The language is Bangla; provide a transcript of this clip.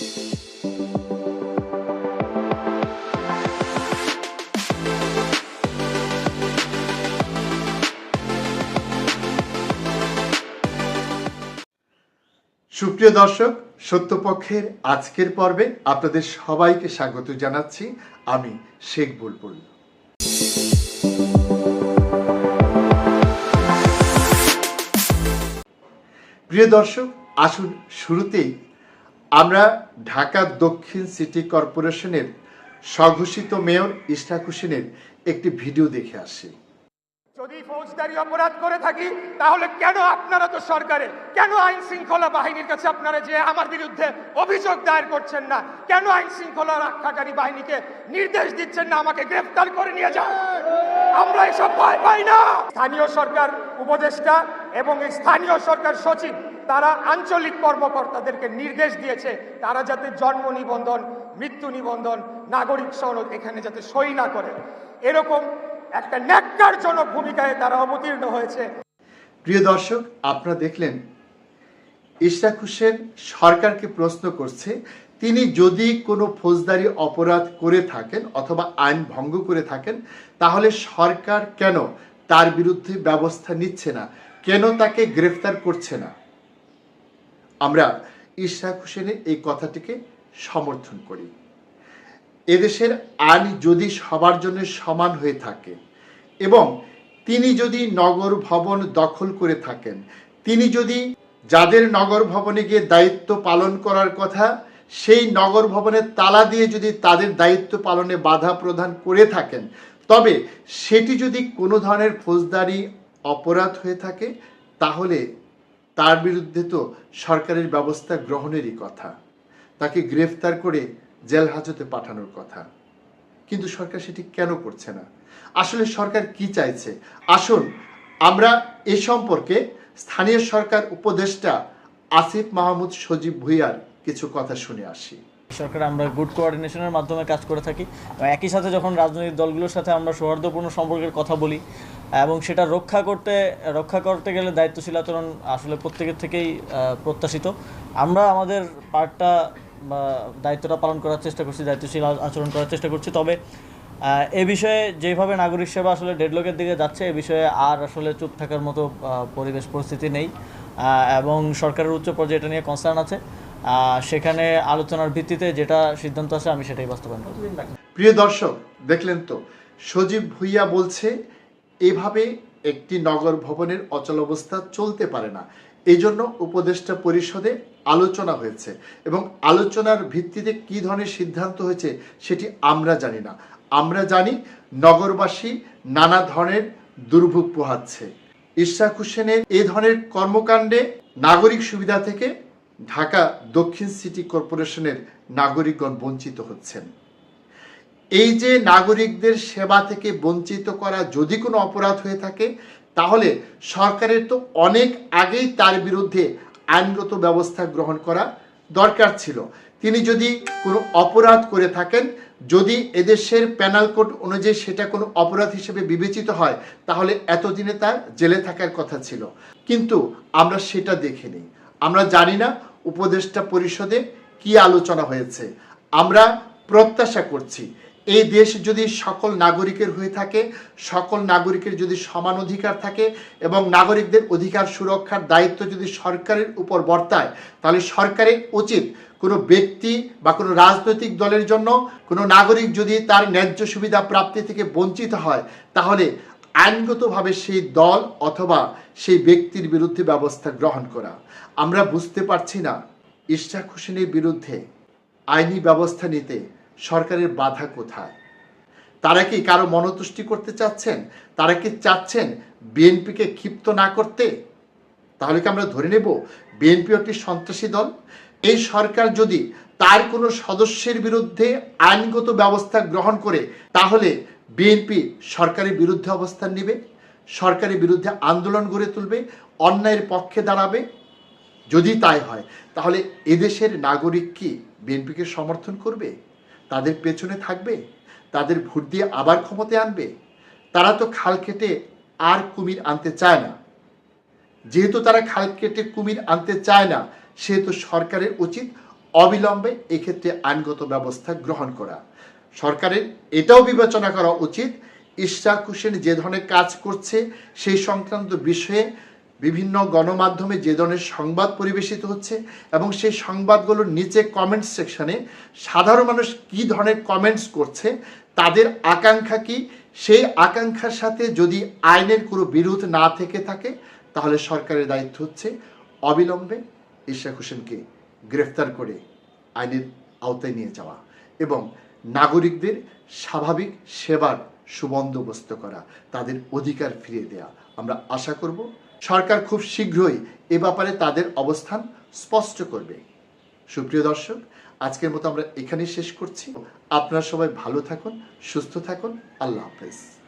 সুপ্রিয় দর্শক, সত্যপক্ষের আজকের পর্বে আপনাদের সবাইকে স্বাগত জানাচ্ছি। আমি শেখ বুলবুল। প্রিয় দর্শক, আসুন শুরুতেই ঢাকা দক্ষিণ সিটি কর্পোরেশনের স্বঘোষিত মেয়র ইশরাক হোসেনের একটি ভিডিও দেখে আসি। যদি ফৌজদারি অপরাধ করে থাকি, তাহলে কেন আপনারা তো সরকারে? কেন আইন শৃঙ্খলা বাহিনীর কাছে আপনারা যে আমার বিরুদ্ধে অভিযোগ দায়ের করছেন না? কেন আইন শৃঙ্খলা রক্ষাকারী বাহিনীকে নির্দেশ দিচ্ছেন না আমাকে গ্রেফতার করে নিয়ে যান? আমরা এসব ভয় পাই না। স্থানীয় সরকার উপদেষ্টা এবং স্থানীয় সরকার সচিব তারা আঞ্চলিক কর্মকর্তাদেরকে নির্দেশ দিয়েছে, তারা যাতে জন্ম নিবন্ধন, মৃত্যু নিবন্ধন, নাগরিক সনদ এখানে যাতে সই না করে। এরকম একটা ন্যাক্কারজনক ভূমিকায় তারা অবতীর্ণ হয়েছে। প্রিয় দর্শক, আপনারা দেখলেন, ইশরাক হোসেন সরকারকে প্রশ্ন করছে, তিনি যদি কোনো ফৌজদারি অপরাধ করে থাকেন অথবা আইন ভঙ্গ করে থাকেন, তাহলে সরকার কেন তার বিরুদ্ধে ব্যবস্থা নিচ্ছে না? কেন তাকে গ্রেফতার করছে না? আমরা ইশরাক হোসেনের এই কথাটিকে সমর্থন করি। এদেশের আইন যদি সবার জন্য সমান হয়ে থাকে এবং তিনি যদি নগর ভবন দখল করে থাকেন, তিনি যদি যাদের নগর ভবনে গিয়ে দায়িত্ব পালন করার কথা, সেই নগর ভবনের তালা দিয়ে যদি তাদের দায়িত্ব পালনে বাধা প্রদান করে থাকেন, তবে সেটি যদি কোনো ধরনের ফৌজদারি অপরাধ হয়ে থাকে, তাহলে তার বিরুদ্ধে তো সরকারের ব্যবস্থা গ্রহণেরই কথা। তাকে গ্রেফতার করে জেল হাজতে পাঠানোর কথা। কিন্তু সরকার সেটি কেন করছে না? আসলে সরকার কি চাইছে? আসুন, আমরা এ সম্পর্কে স্থানীয় সরকার উপদেষ্টা আসিফ মাহমুদ সজীব ভুইয়ার কিছু কথা শুনে আসি। সরকার, আমরা গুড কোঅর্ডিনেশনের মাধ্যমে কাজ করে থাকি। একই সাথে যখন রাজনৈতিক দলগুলোর সাথে আমরা সৌহার্দ্যপূর্ণ সম্পর্কের কথা বলি এবং সেটা রক্ষা করতে রক্ষা করতে গেলে দায়িত্বশীল আচরণ আসলে প্রত্যেকের থেকেই প্রত্যাশিত। আমরা আমাদের পার্টটা দায়িত্বটা পালন করার চেষ্টা করছি, দায়িত্বশীল আচরণ করার চেষ্টা করছি। তবে এ বিষয়ে যেভাবে নাগরিক সেবা আসলে ডেডলকের দিকে যাচ্ছে, এ বিষয়ে আর আসলে চুপ থাকার মতো পরিবেশ পরিস্থিতি নেই। এবং সরকারের উচ্চ পর্যায়ে এটা নিয়ে কনসার্ন আছে। সেখানে আলোচনার ভিত্তিতে যেটা সিদ্ধান্ত আছে আমি সেটাই বাস্তবায়ন প্রিয় দর্শক, দেখলেন তো, সজীব ভুইয়া বলছে এভাবে একটি নগর ভবনের অচলাবস্থা চলতে পারে না। এই জন্য উপদেষ্টা পরিষদে আলোচনা হয়েছে এবং আলোচনার ভিত্তিতে কি ধরনের সিদ্ধান্ত হয়েছে সেটি আমরা জানি না। আমরা জানি নগরবাসী নানা ধরনের দুর্ভোগ পোহাচ্ছে। ইশরাক হোসেনের এ ধরনের কর্মকাণ্ডে নাগরিক সুবিধা থেকে ঢাকা দক্ষিণ সিটি কর্পোরেশনের নাগরিকগণ বঞ্চিত হচ্ছেন। এই যে নাগরিকদের সেবা থেকে বঞ্চিত করা যদি কোনো অপরাধ হয়ে থাকে, তাহলে সরকারের তো অনেক আগেই তার বিরুদ্ধে আইনগত ব্যবস্থা গ্রহণ করা দরকার ছিল। তিনি যদি কোনো অপরাধ করে থাকেন, যদি এদেশের প্যানাল কোড অনুযায়ী সেটা কোনো অপরাধ হিসেবে বিবেচিত হয়, তাহলে এতদিনে তার জেলে থাকার কথা ছিল। কিন্তু আমরা সেটা দেখিনি। আমরা জানি না উপদেষ্টা পরিষদে কি আলোচনা হয়েছে। আমরা প্রত্যাশা করছি এই দেশ যদি সকল নাগরিকের হয়ে থাকে, সকল নাগরিকের যদি সমান অধিকার থাকে এবং নাগরিকদের অধিকার সুরক্ষার দায়িত্ব যদি সরকারের উপর বর্তায়, তাহলে সরকারের উচিত কোনো ব্যক্তি বা কোনো রাজনৈতিক দলের জন্য কোনো নাগরিক যদি তার ন্যায্য সুবিধা প্রাপ্তি থেকে বঞ্চিত হয়, তাহলে আইনগতভাবে সেই দল অথবা সেই ব্যক্তির বিরুদ্ধে ব্যবস্থা গ্রহণ করা। আমরা বুঝতে পারছি না, ইশরাক হোসেনের বিরুদ্ধে আইনি ব্যবস্থা নিতে সরকারের বাধা কোথায়? তারা কি কারও মনতুষ্টি করতে চাচ্ছেন? তারা কি চাচ্ছেন বিএনপিকে ক্ষিপ্ত না করতে? তাহলে কি আমরা ধরে নেব বিএনপি একটি সন্ত্রাসী দল? এই সরকার যদি তার কোনো সদস্যের বিরুদ্ধে আইনগত ব্যবস্থা গ্রহণ করে, তাহলে বিএনপি সরকারের বিরুদ্ধে অবস্থান নেবে, সরকারের বিরুদ্ধে আন্দোলন গড়ে তুলবে, অন্যায়ের পক্ষে দাঁড়াবে? যদি তাই হয়, তাহলে এদেশের নাগরিক কি বিএনপিকে সমর্থন করবে? তাদের পেছনে থাকবে, তাদের ভোট দিয়ে আবার ক্ষমতায় আনবে। তারা তো খাল কেটে আর কুমির আনতে চায় না। যেহেতু তারা খাল কেটে কুমির আনতে চায় না, সেহেতু সরকারের উচিত অবিলম্বে এক্ষেত্রে আইনগত ব্যবস্থা গ্রহণ করা। সরকারের এটাও বিবেচনা করা উচিত, ইশরাক হোসেন যে ধরনের কাজ করছে সেই সংক্রান্ত বিষয়ে বিভিন্ন গণমাধ্যমে যে ধরনের সংবাদ পরিবেশিত হচ্ছে এবং সেই সংবাদগুলোর নিচে কমেন্ট সেকশনে সাধারণ মানুষ কী ধরনের কমেন্টস করছে, তাদের আকাঙ্ক্ষা কি? সেই আকাঙ্ক্ষার সাথে যদি আইনের কোনো বিরোধ না থেকে থাকে, তাহলে সরকারের দায়িত্ব হচ্ছে অবিলম্বে ইশরাক হোসেনকে গ্রেফতার করে আইনের আওতায় নিয়ে যাওয়া এবং নাগরিকদের স্বাভাবিক সেবার সুবন্দোবস্ত করা, তাদের অধিকার ফিরিয়ে দেয়া। আমরা আশা করব সরকার খুব শীঘ্রই এ ব্যাপারে তাদের অবস্থান স্পষ্ট করবে। সুপ্রিয় দর্শক, আজকের মতো আমরা এখানেই শেষ করছি। আপনারা সবাই ভালো থাকুন, সুস্থ থাকুন। আল্লাহ হাফেজ।